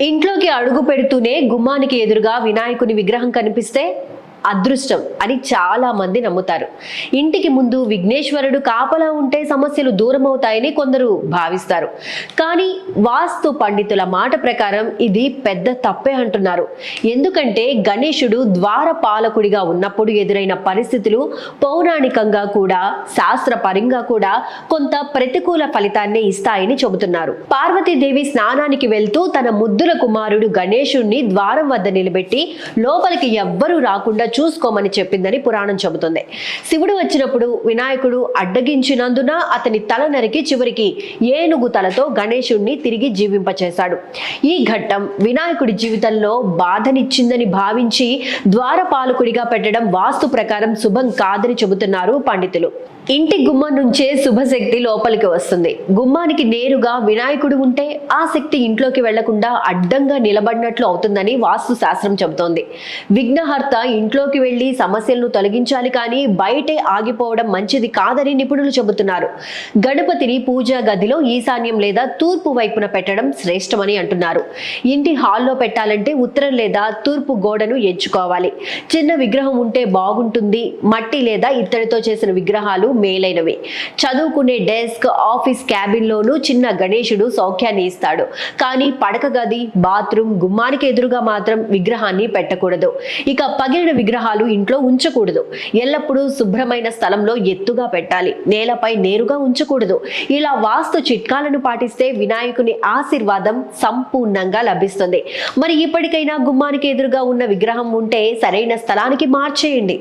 ఇంట్లోకి అడుగు పెడుతూనే గుమ్మానికి ఎదురుగా వినాయకుని విగ్రహం కనిపిస్తే అదృష్టం అని చాలా మంది నమ్ముతారు. ఇంటికి ముందు విఘ్నేశ్వరుడు కాపలా ఉంటే సమస్యలు దూరం అవుతాయని కొందరు భావిస్తారు. కానీ వాస్తు పండితుల మాట ప్రకారం ఇది పెద్ద తప్పే అంటున్నారు. ఎందుకంటే గణేశుడు ద్వార పాలకుడిగా ఉన్నప్పుడు ఎదురైన పరిస్థితులు పౌరాణికంగా కూడా శాస్త్రపరంగా కూడా కొంత ప్రతికూల ఫలితాన్ని ఇస్తాయని చెబుతున్నారు. పార్వతీదేవి స్నానానికి వెళ్తూ తన ముద్దుల కుమారుడు గణేశుణ్ణి ద్వారం వద్ద నిలబెట్టి లోపలికి ఎవ్వరూ రాకుండా చూసుకోమని చెప్పిందని పురాణం చెబుతుంది. శివుడు వచ్చినప్పుడు వినాయకుడు అడ్డగించినందున అతని తల నరికి చివరికి ఏనుగు తలతో గణేశుణ్ణి తిరిగి జీవింపచేశాడు. ఈ ఘట్టం వినాయకుడి జీవితంలో బాధనిచ్చిందని భావించి ద్వారపాలకుడిగా పెట్టడం వాస్తు ప్రకారం శుభం కాదని చెబుతున్నారు పండితులు. ఇంటి గుమ్మం నుంచే శుభశక్తి లోపలికి వస్తుంది. గుమ్మానికి నేరుగా వినాయకుడు ఉంటే ఆ శక్తి ఇంట్లోకి వెళ్ళకుండా అడ్డంగా నిలబడినట్లు అవుతుందని వాస్తు శాస్త్రం చెబుతోంది. విఘ్నహర్త ఇంట్లో ఇంట్లోకి వెళ్ళి సమస్యలను తొలగించాలి కానీ బయటే ఆగిపోవడం మంచిది కాదని నిపుణులు చెబుతున్నారు. గణపతిని పూజా గదిలో ఈశాన్యం లేదా తూర్పు వైపున పెట్టడం శ్రేష్టమని అంటున్నారు. ఇంటి హాల్లో పెట్టాలంటే ఉత్తరం లేదా తూర్పు గోడను ఎంచుకోవాలి. చిన్న విగ్రహం ఉంటే బాగుంటుంది. మట్టి లేదా ఇత్తడితో చేసిన విగ్రహాలు మేలైనవి. చదువుకునే డెస్క్ ఆఫీస్ క్యాబిన్లోనూ చిన్న గణేశుడు సౌఖ్యాన్ని ఇస్తాడు. కానీ పడక గది బాత్రూమ్ గుమ్మానికి ఎదురుగా మాత్రం విగ్రహాన్ని పెట్టకూడదు. ఇక పగిలిన విగ్రహాలు ఇంట్లో ఉంచకూడదు. ఎల్లప్పుడూ శుభ్రమైన స్థలంలో ఎత్తుగా పెట్టాలి. నేలపై నేరుగా ఉంచకూడదు. ఇలా వాస్తు చిట్కాలను పాటిస్తే వినాయకుని ఆశీర్వాదం సంపూర్ణంగా లభిస్తుంది. మరి ఇప్పటికైనా గుమ్మానికి ఎదురుగా ఉన్న విగ్రహం ఉంటే సరైన స్థలానికి మార్చేయండి.